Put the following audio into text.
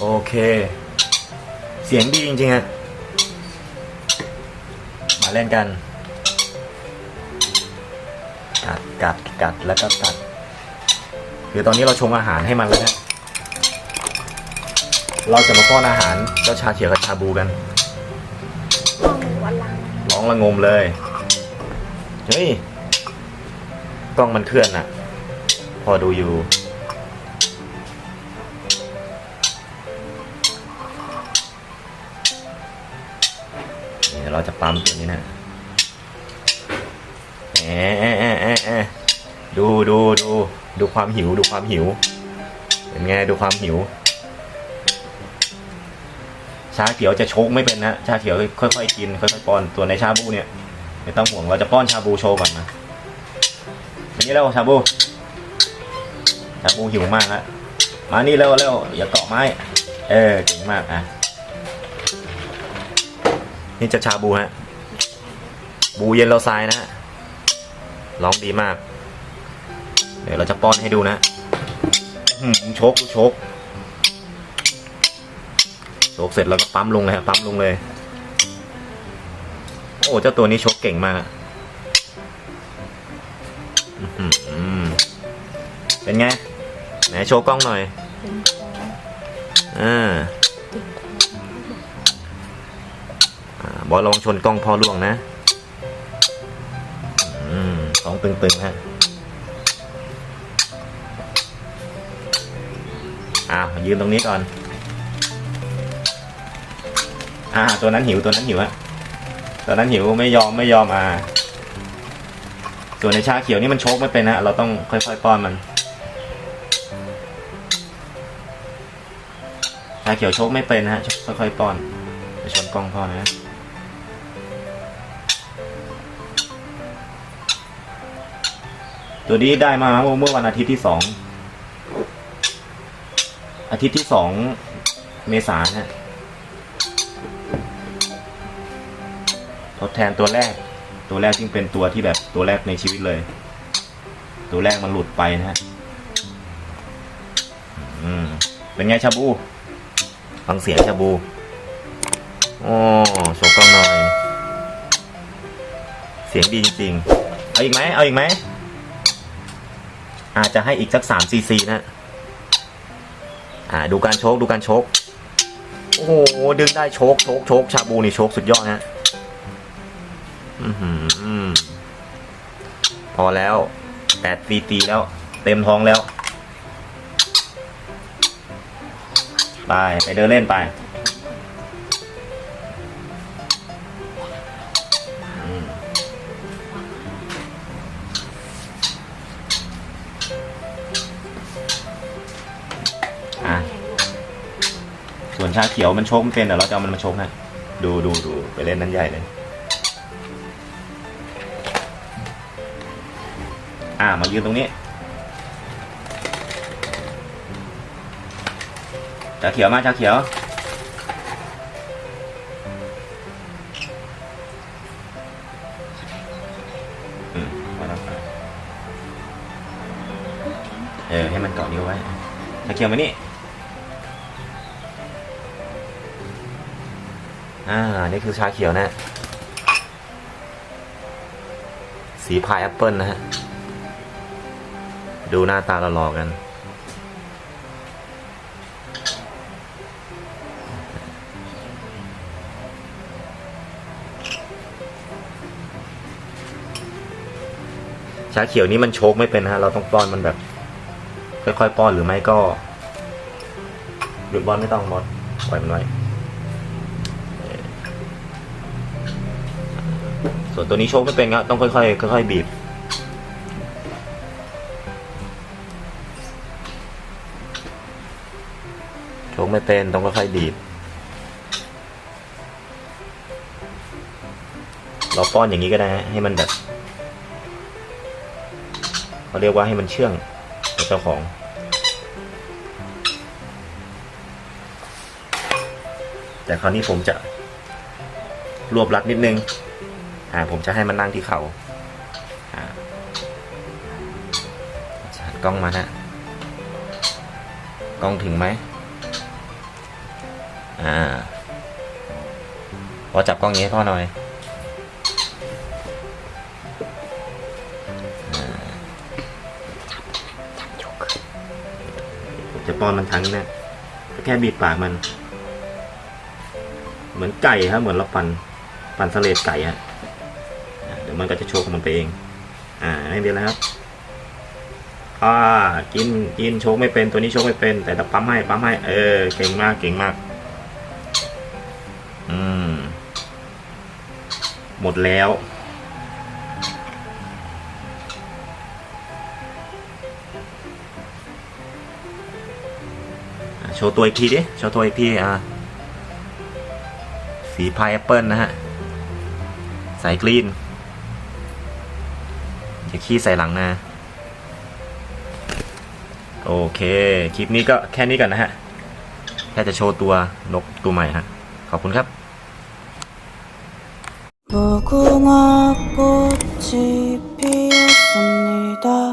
โอเค เสียงดีจริงๆอะมาเล่นกัน กัดกัดกัดแล้วก็กัด คือตอนนี้เราชงอาหารให้มันแล้วนะเราจะมาป้อนอาหารเจ้าชาเขียวกับชาบูกันห้องวันลังร้องระงมเลย เฮ้ย กล้องมันเคลื่อนอะพอดูอยู่ ดี๋ยวเราจะปั๊มตัวนี้นะแอะแอะแอะแอะดูดูดูดูความหิวดูความหิว เป็นไงดูความหิว ชาเขียวจะโชกไม่เป็นนะชาเขียวค่อยๆกินค่อยๆป้อนตัวในชาบูเนี่ยไม่ต้องห่วงเราจะป้อนชาบูโชว์ก่อนนะอันนี้แล้วชาบูชาบูหิวมากแล้วมานี่เร็วเร็วอย่าเกาะไม้ เออเก่งมากอะ นี่จะชาบูฮะ บูเย็นเราทรายนะฮะร้องดีมาก เดี๋ยวเราจะป้อนให้ดูนะอื้อหืมโชกดูโชกโชกเสร็จแล้วก็ปั๊มลงเลยฮะปั๊มลงเลย โอ้เจ้าตัวนี้ชกเก่งมากอื้อหือเป็นไง ไหนโชว์กล้องหน่อยเป็นของอ่าอ่า บอลระวังชนกล้องพ่อล่วงนะอืมท้องตึงๆฮะอ้าวยืนตรงนี้ก่อน อ่า ตัวนั้นหิวตัวนั้นหิวอะตัวนั้นหิวไม่ยอมไม่ยอมอ่าส่วนในชาเขียวนี่มันโชกไม่เป็นนะเราต้องค่อยๆป้อนมันชาเขียวโชกไม่เป็นนะฮะค่อยๆป้อนไปชนกล้องพ่อนะ ตัวนี้ได้มาเมื่อวันอาทิตย์ที่สองอาทิตย์ที่สองเมษายนฮะทดแทนตัวแรก ตัวแรกที่งเป็นตัวที่แบบตัวแรกในชีวิตเลย ตัวแรกมันหลุดไปนะฮะอืมเป็นไงชาบูฟังเสียงชาบูโอ้โชว์กล้องหน่อย เสียงดีจริงๆ เอาอีกไหมเอาอีกไหม อาจจะให้อีกสักสามซีซีนะอ่าดูการโชกดูการโชกโอ้โหดึงได้โชกโชกโชกชาบูนี่โชกสุดยอดนะอือหือพอแล้วแปดซีซีแล้ว เต็มท้องแล้ว ไป ไปเดินเล่นไป ส่วนชาเขียวมันชกเป็นเดี๋ยวเราจะเอามันมาชกนะดูดูดูไปเล่นนั้นใหญ่เลย อ่ามายืนตรงนี้ชาเขียวมาชาเขียว อืมมาแล้วเออให้มันเกาะนิ้วไว้ชาเขียวมานี่ อ่า นี่คือชาเขียวนะ สีพายแอปเปิลนะฮะ ดูหน้าตาเราหลอกกัน ชาเขียวนี้มันโชกไม่เป็นฮะ เราต้องป้อนมันแบบ ค่อยๆป้อนหรือไม่ก็หยุดบอลไม่ต้องบอลปล่อยมันไว้ ส่วนตัวนี้โชกไม่เป็นครับต้องค่อยๆค่อยๆบีบ โชกไม่เป็นต้องค่อยๆบีบ เราป้อนอย่างนี้ก็ได้ฮะให้มันแบบเขาเรียกว่าให้มันเชื่องเจ้าของแต่คราวนี้ผมจะรวบรัดนิดนึง อ่าผมจะให้มันนั่งที่เขา่าอ่าชัดกล้องมานะกล้องถึงไหมอ่าพอจับกล้องนี้ให้พ่อหน่อยผมจะป้อนมันทั้งนะแค่บีบปากมัน เหมือนไก่ครับเหมือนเราปั่นปั่นสเลดไก่ฮะอ่าเดี๋ยว มันก็จะโชว์ของมันไปเอง อ่าไม่เป็นไรครับอ่ากินกินโชกไม่เป็นตัวนี้โชกไม่เป็น แต่เราปั๊มให้ปั๊มให้เออเก่งมากเก่งมาก อืม หมดแล้ว โชว์ตัวอีกทีดิโชว์ตัวอีกทีอะสีพายแอปเปิลนะฮะใส่กรีน จะขี้ใส่หลังนะโอเค คลิปนี้ก็แค่นี้ก่อนนะฮะ แค่จะโชว์ตัวนกตัวใหม่ฮะ ขอบคุณครับ무궁꽃이 피었습니 다.